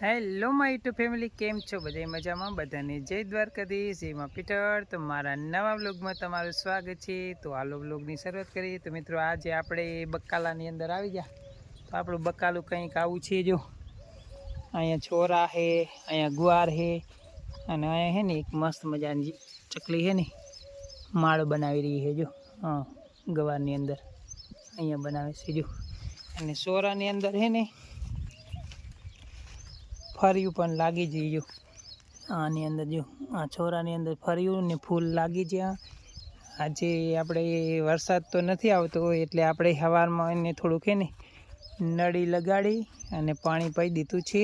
Hello my two family, કેમ છો બધા મજામાં? બધાને જય દ્વારકાધીશ જેમાં પીટર તો મારા નવા બ્લોગમાં તમારું સ્વાગત છે. તો હાલો બ્લોગની શરૂઆત કરીએ. તો મિત્રો, આજે આપણે બકાલાની અંદર આવી ગયા. તો આપણું બકાલું કંઈક આવું છે જો. અહીંયા છોરા છે અહીંયા ગુવાર છે અને અહીંયા છે ને એક મસ્ત મજાની ચકલી છે ને, માળ બનાવી રહી છે જો. હા, ગવારની અંદર. અહીંયા બનાવે છે જો. અને સોરાની અંદર છે ને ફર્યું પણ લાગી જઈ આની અંદર જો, આ છોરાની અંદર ફર્યું ને ફૂલ લાગી જ્યાં. આજે આપણે વરસાદ તો નથી આવતો, એટલે આપણે સવારમાં એને થોડુંક એને નળી લગાડી અને પાણી પાઈ દીધું છે.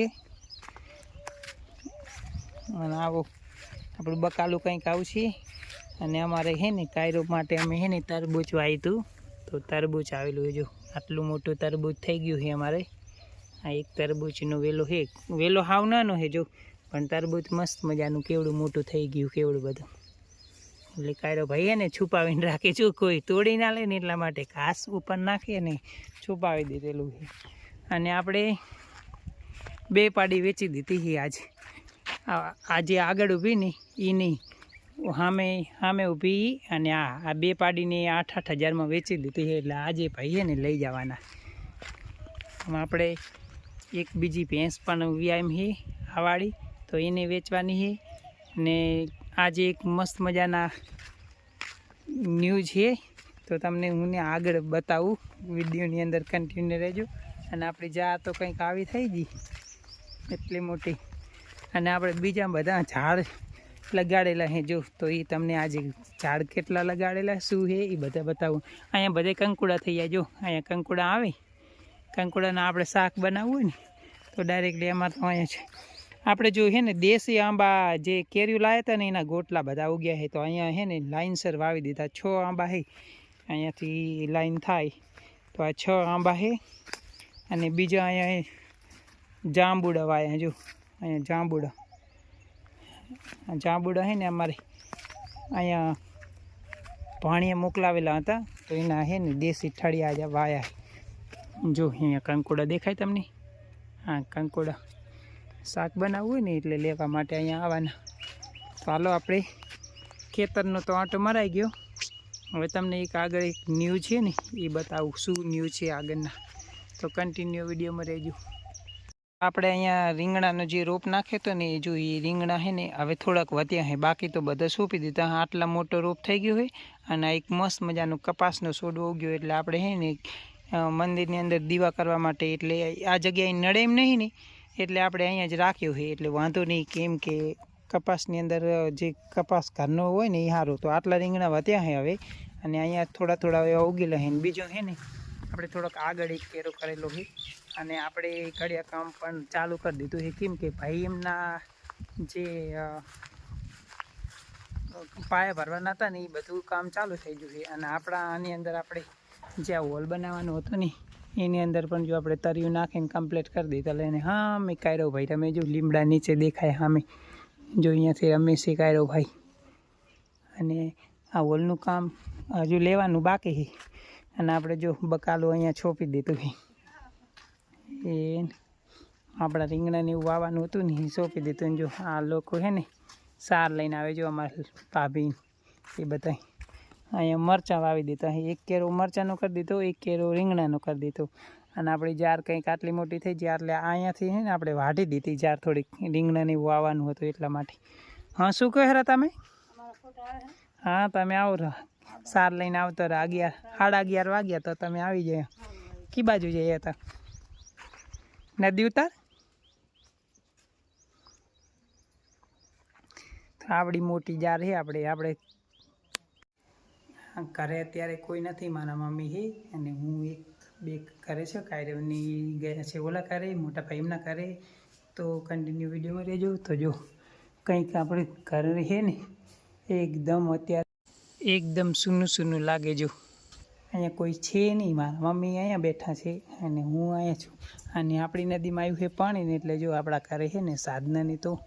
અને આવો, આપણું બકાલું કંઈક આવું છે અને અમારે છે ને કાયરો માટે અમે છે ને તરબૂચ વાવ્યું હતું તો તરબૂચ આવેલું જો, આટલું મોટું તરબૂચ થઈ ગયું છે અમારે. આ એક તરબૂચનો વેલો છે. વેલો હાવ નાનો હે જો. પણ તરબૂચ મસ્ત મજાનું કેવડું મોટું થઈ ગયું, કેવડું બધું. એટલે કાયરો ભાઈ એને છુપાવીને રાખે. છું કોઈ તોડી ના લે ને એટલા માટે ઘાસ ઉપર નાખીએ ને છુપાવી દીધેલું છે. અને આપણે બે પાડી વેચી દીધી છે આજે. આ આ આગળ ઊભી ને એ નહીં સામે સામે ઊભી અને આ આ બે પાડીને આઠ આઠ હજારમાં વેચી દીધી છે. એટલે આજે ભાઈએ ને લઈ જવાના. આપણે એક બીજી ભેંસ પણ વ્યાયામ છે આવાળી તો એને વેચવાની છે ને આજે એક મસ્ત મજાના ન્યૂઝ છે તો તમને હું ને આગળ બતાવું. વિડીયોની અંદર કન્ટિન્યુ રહેજો. અને આપણી જા તો કંઈક આવી થઈ ગઈ. એટલી મોટી. અને આપણે બીજા બધા ઝાડ લગાડેલા છે જો. તો એ તમને આજે ઝાડ કેટલા લગાડેલા, શું છે એ બધા બતાવું. અહીંયા બધે કંકુડા થઈ જાય જો. અહીંયા કંકુડા આવે. કંકુડાના આપણે શાક બનાવવું ને, તો ડાયરેક્ટલી એમાં તો અહીંયા છે. આપણે જો છે ને દેશી આંબા જે કેરીઓ લાવ્યા હતા ને, એના ગોટલા બધા ઉગ્યા છે. તો અહીંયા છે ને લાઇનસર વાવી દીધા. છ આંબા છે. અહીંયાથી લાઈન થાય. તો આ છ આંબા છે. અને બીજા અહીંયા જાંબુડા વાયા જો. અહીંયા જાંબુડા. જાંબુડા છે ને અમારે અહીંયા ભાણીએ મોકલાવેલા હતા. તો એના છે ને દેશી ઠળિયા વાયા જો, અહીંયા કંકોડા દેખાય તમને? હા, કંકોડા શાક બનાવવું હોય ને એટલે લેવા માટે અહીંયા આવવાના. તો હાલો આપણે ખેતરનો તો આંટો મરાઈ ગયો. હવે તમને એક આગળ એક ન્યૂ છે ને, એ બતાવું શું ન્યૂ છે આગળના. તો કન્ટિન્યુ વિડીયોમાં રહેજો. આપણે અહીંયા રીંગણાનો જે રોપ નાખ્યો હતો ને, એ જો એ રીંગણા છે ને, હવે થોડાક વધ્યા છે. બાકી તો બધા સોંપી દીધા. આટલા મોટો રોપ થઈ ગયો હોય અને એક મસ્ત મજાનો કપાસનો છોડવો ઉગ્યો. એટલે આપણે છે ને મંદિરની અંદર દીવા કરવા માટે. એટલે આ જગ્યાએ નડે એમ નહીં ને, એટલે આપણે અહીંયા જ રાખ્યું છે. એટલે વાંધો નહીં કેમ કે કપાસની અંદર જે કપાસ ઘરનો હોય ને એ સારું તો આટલા રીંગણા વધ્યા છે હવે. અને અહીંયા થોડા થોડા એવા ઉગેલા છે. ને બીજો છે ને, આપણે થોડોક આગળ એક કેરો કરેલો છે. અને આપણે ઘડિયા કામ પણ ચાલુ કરી દીધું છે. કેમ કે ભાઈ એમના જે પાયા ભરવાના હતા ને, એ બધું કામ ચાલુ થઈ ગયું છે. અને આપણા આની અંદર આપણે જે આ હોલ બનાવવાનો હતો ને, એની અંદર પણ જો આપણે તરિયું નાખીને કમ્પ્લીટ કરી દીધા લઈને હા મેં કાયરો ભાઈ, તમે જો લીમડા નીચે દેખાય સામે જો અહીંયાથી રમેશે કાયરો ભાઈ. અને આ હોલનું કામ હજુ લેવાનું બાકી છે. અને આપણે જો બકાલું અહીંયા છોપી દીધું એ આપણા રીંગણાને એવું વાવવાનું હતું ને સોંપી દીધું. જો આ લોકો છે ને, સાર લઈને આવે જો અમારા ભાભી એ બધા અહીંયા મરચાં વાવી દીધા. અહીં એક કેરો મરચાંનો કરી દીધો, એક કેરો રીંગણાનો કરી દીધો. અને આપણી જાર કંઈક આટલી મોટી થઈ જાય એટલે અહીંયાથી છે ને આપણે વાઢી દીધી જાર થોડીક. રીંગણાની વાવવાનું હતું એટલા માટે. હા, શું કહે તમે? હા, તમે આવો સાર લઈને આવતા અગિયાર, સાડા અગિયાર વાગ્યા તો તમે આવી જાય કી બાજુ જઈએ હતા નદી ઉતાર? તો આવડી મોટી જાર છે આપણે આપણે ઘરે અત્યારે કોઈ નથી મારા મમ્મી છે અને હું એક, બે ઘરે છે, કાયરવની ગયા છે, ઓલા કરે મોટા ભાઈ એમના કરે તો કન્ટિન્યુ વિડીયોમાં રહેજો. તો જો કંઈક આપણે ઘરે છે ને, એકદમ અત્યારે એકદમ સૂનું સૂનું લાગે જો. અહીંયા કોઈ છે નહીં. મારા મમ્મી અહીંયા બેઠા છે, અને હું અહીંયા છું. અને આપણી નદીમાં આવ્યું છે પાણીને, એટલે જો આપણા ઘરે છે ને, સાધનાની તો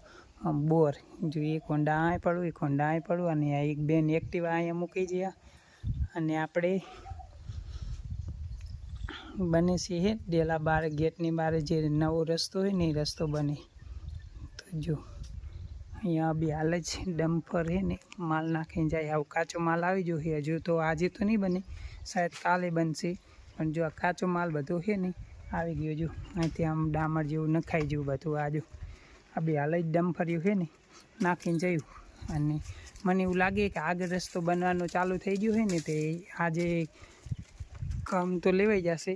બોર. જો એક હોંડા આય પડું એક હોંડા આય પડું અને એક બેન એક્ટિવા અહીંયા મૂકી ગયા અને આપણે બને છે હે, ડેલા બાર, ગેટની બહાર જે નવો રસ્તો હોય ને એ રસ્તો બને. તો જો, અહીંયા બી હાલ જ ડમ્પર હે ને, માલ નાખીને જાય. આવો કાચો માલ આવી ગયો છે હજુ તો આજે તો નહીં બને શાયદ કાલે બનશે. પણ જો આ કાચો માલ બધો છે ને, આવી ગયો જો. અહીંથી આમ ડામર જેવું નખાઈ જેવું બધું આજુ આ બી હાલ જ ડમ્પર્યું છે ને, નાખીને જયું. અને મને એવું લાગે કે આગળ રસ્તો બનવાનો ચાલુ થઈ ગયો છે ને તે આજે કામ તો લેવાઈ જશે.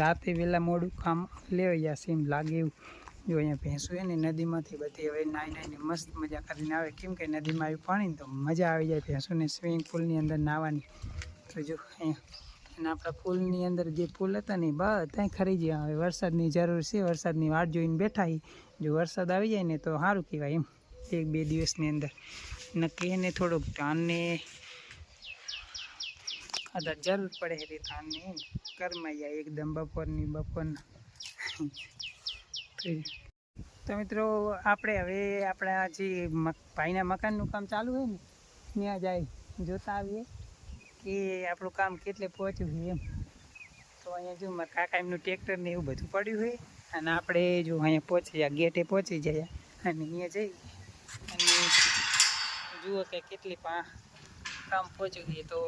રાતે વહેલા મોડું કામ લેવાઈ જશે એમ લાગે એવું. જો અહીંયા ભેંસો હોય ને નદીમાંથી બધી હવે નાઈ નાઈને મસ્ત મજા કરીને આવે. કેમ કે નદીમાં આવ્યું પાણી તો મજા આવી જાય ભેંસોને સ્વિમિંગ પુલની અંદર નાહવાની. તો જો અહીંયા અને આપણા પુલની અંદર જે પુલ હતા ને બધા ખરી ગયા. હવે વરસાદની જરૂર છે, વરસાદની વાટ જોઈને બેઠા જો વરસાદ આવી જાય ને તો સારું કહેવાય એમ. એક બે દિવસની અંદર. નક્કી એને થોડુંક ધાનને કદાચ જરૂર પડે એટલે ધાનને કરમાઈ જાય એકદમ બપોરની બપોરના. તો મિત્રો, આપણે હવે આપણા જે ભાઈના મકાનનું કામ ચાલુ હોય ને, ત્યાં જાય, જોતા આવીએ કે આપણું કામ કેટલે પહોંચ્યું છે એમ. તો અહીંયા જો મારા કાકા એમનું ટ્રેક્ટર ને એવું બધું પડ્યું હોય અને આપણે જો અહીંયા પહોંચી ગયા, ગેટે પહોંચી જાય અને અહીંયા જઈ જુઓ કે કેટલી પા કામ પહોંચ્યું ગઈ તો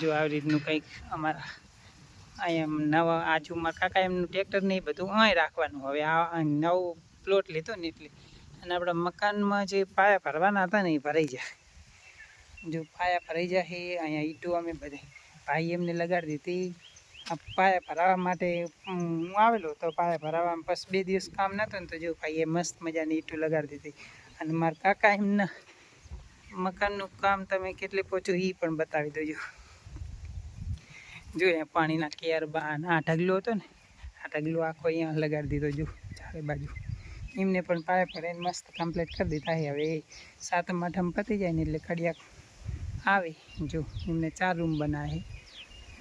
જો આવી રીતનું કંઈક અમારા અહીંયા નવા આજુમાં કાકા એમનું ટ્રેક્ટર નહીં બધું અહીં રાખવાનું. હવે આ નવો પ્લોટ લીધો ને એટલે. અને આપણા મકાનમાં જે પાયા ભરવાના હતા ને એ ભરાઈ જાય જો પાયા ભરાઈ જાય અહીંયા ઈંટો અમે બધે ભાઈ એમને લગાડી દીધી. પાયા ભરાવા માટે હું આવેલો તો પાયા ભરાવામાં બસ બે દિવસ કામ નહોતું ને તો જો ભાઈએ મસ્ત મજાની ઈટું લગાડી દીધી. અને મારા કાકા એમના મકાનનું કામ તમે કેટલે પહોંચો એ પણ બતાવી દેજો. જો અહીંયા પાણીના કેર બહાર આ ઢગલો હતો ને, આ ઢગલો આખો અહીંયા લગાડી દીધો, જો, ચારે બાજુ. એમને પણ પાયા ભરાઈને મસ્ત કમ્પ્લીટ કરી દીધા હવે સાતમ આઠમ પતી જાય ને એટલે ખડિયા આવે. જો, એમને ચાર રૂમ બનાવે.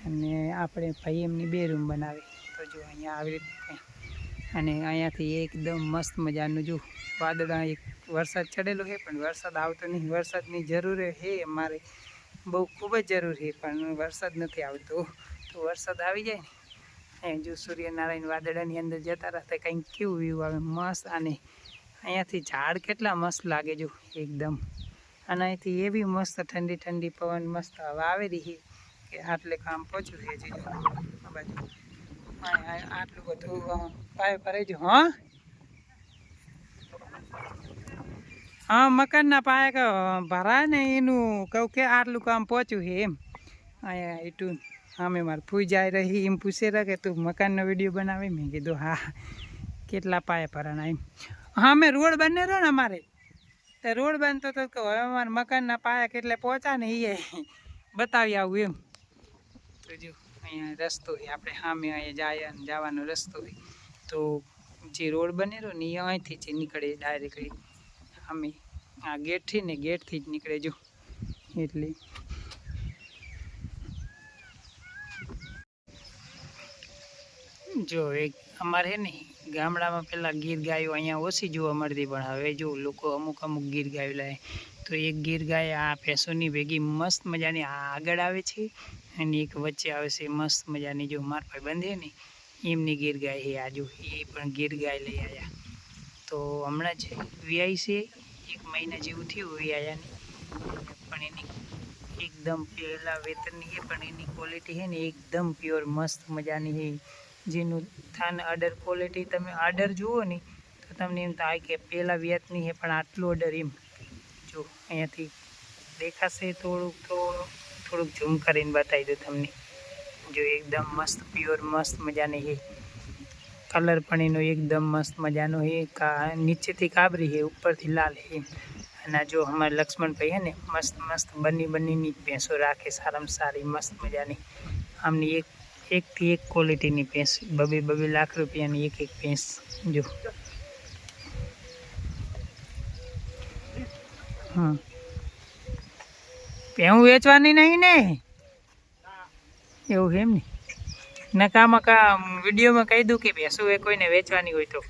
અને આપણે ભાઈ એમની બે રૂમ બનાવે. તો જો અહીંયા આવી રીતે અને અહીંયાથી એકદમ મસ્ત મજાનું જો વાદળા એક વરસાદ ચડેલો છે, પણ વરસાદ આવતો નહીં વરસાદની જરૂર છે, અમારે બહુ ખૂબ જ જરૂર છે, પણ વરસાદ નથી આવતો. તો વરસાદ આવી જાય ને જો સૂર્યનારાયણ વાદળાની અંદર જતા રહેતા કંઈક કેવું વ્યૂ આવે, મસ્ત અને અહીંયાથી ઝાડ કેટલા મસ્ત લાગે જો, એકદમ. અને અહીંથી એવી મસ્ત ઠંડી ઠંડી પવન, મસ્ત હવા આવેલી છે, કે આટલે કામ પહોંચ્યું છે હજી. જો આ બાજુ. આટલું બધું પાય ભરાઈ જો હા. હા મકાનના પાયા ભરાય ને એનું કહું કે આટલું કામ પહોંચ્યું છે એમ. અહીંયા એટલું અમે મારે ફૂઈ જાય રહી, એમ પૂછે રહે કે તું મકાનનો વીડિયો બનાવી? મેં કીધું, હા કેટલા પાયા ભરાના એમ. હા, અમે રોડ બને રહ્યો ને અમારે. તો રોડ બનતો તો કે હવે અમારે મકાનના પાયા કેટલે પહોંચ્યા ને એ બતાવી આવું એમ. તો જો, અહીંયા રસ્તો હોય આપણે સામે અહીંયા જાય જવાનો રસ્તો હોય તો જે રોડ બનેલો ને એ અહીંથી જ નીકળે ડાયરેક્ટલી. અમે આ ગેટથી ને ગેટથી જ નીકળે જો. એટલે. જો એક અમારે હે ને ગામડામાં પેલા ગીર ગાયો અહીંયા ઓછી જોવા મળતી, પણ હવે જો લોકો અમુક અમુક ગીર ગાયો લાવે. તો એક ગીર ગાય આ ભેંસોની ભેગી મસ્ત મજાની આગળ આવે છે અને એક વચ્ચે આવે છે મસ્ત મજાની જો માર ભાઈ બંધે ને, એમની ગીર ગાય હે આ એ પણ ગીર ગાય લઈ આવ્યા તો હમણાં જ વીઆઈ છે એક મહિના જેવું થયું વ્યાયાને પણ એની એકદમ પહેલાં વેતનની છે, પણ એની ક્વોલિટી છે ને એકદમ પ્યોર મસ્ત મજાની છે. જેનું થાન આર્ડર ક્વોલિટી તમે આર્ડર જુઓ ને, તો તમને એમ થાય કે પહેલાં વ્યાતની છે, પણ આટલું ઓર્ડર એમ. જો, અહીંયાથી દેખાશે થોડુંક, તો થોડુંક ઝૂમ કરીને બતાવી દઉં તમને. જો, એકદમ મસ્ત પ્યોર મસ્ત મજાની છે. કલર પણ એનો એકદમ મસ્ત મજાનો છે કા નીચેથી કાબરી છે ઉપરથી લાલ છે અને જો અમારા લક્ષ્મણભાઈ છે ને, મસ્ત મસ્ત બની બનીની ભેંસો રાખે સારામાં સારી, મસ્ત મજાની. આમની એક, એકથી એક ક્વોલિટીની ભેંસ, બબે બબે લાખ રૂપિયાની એક એક ભેંસ, જો. હા પેવું વેચવાની નહીં ને? એવું એમ ને? નકામાં કા વિડીયોમાં કહી દઉં કે ભેંસું એ કોઈને વેચવાની હોય તો.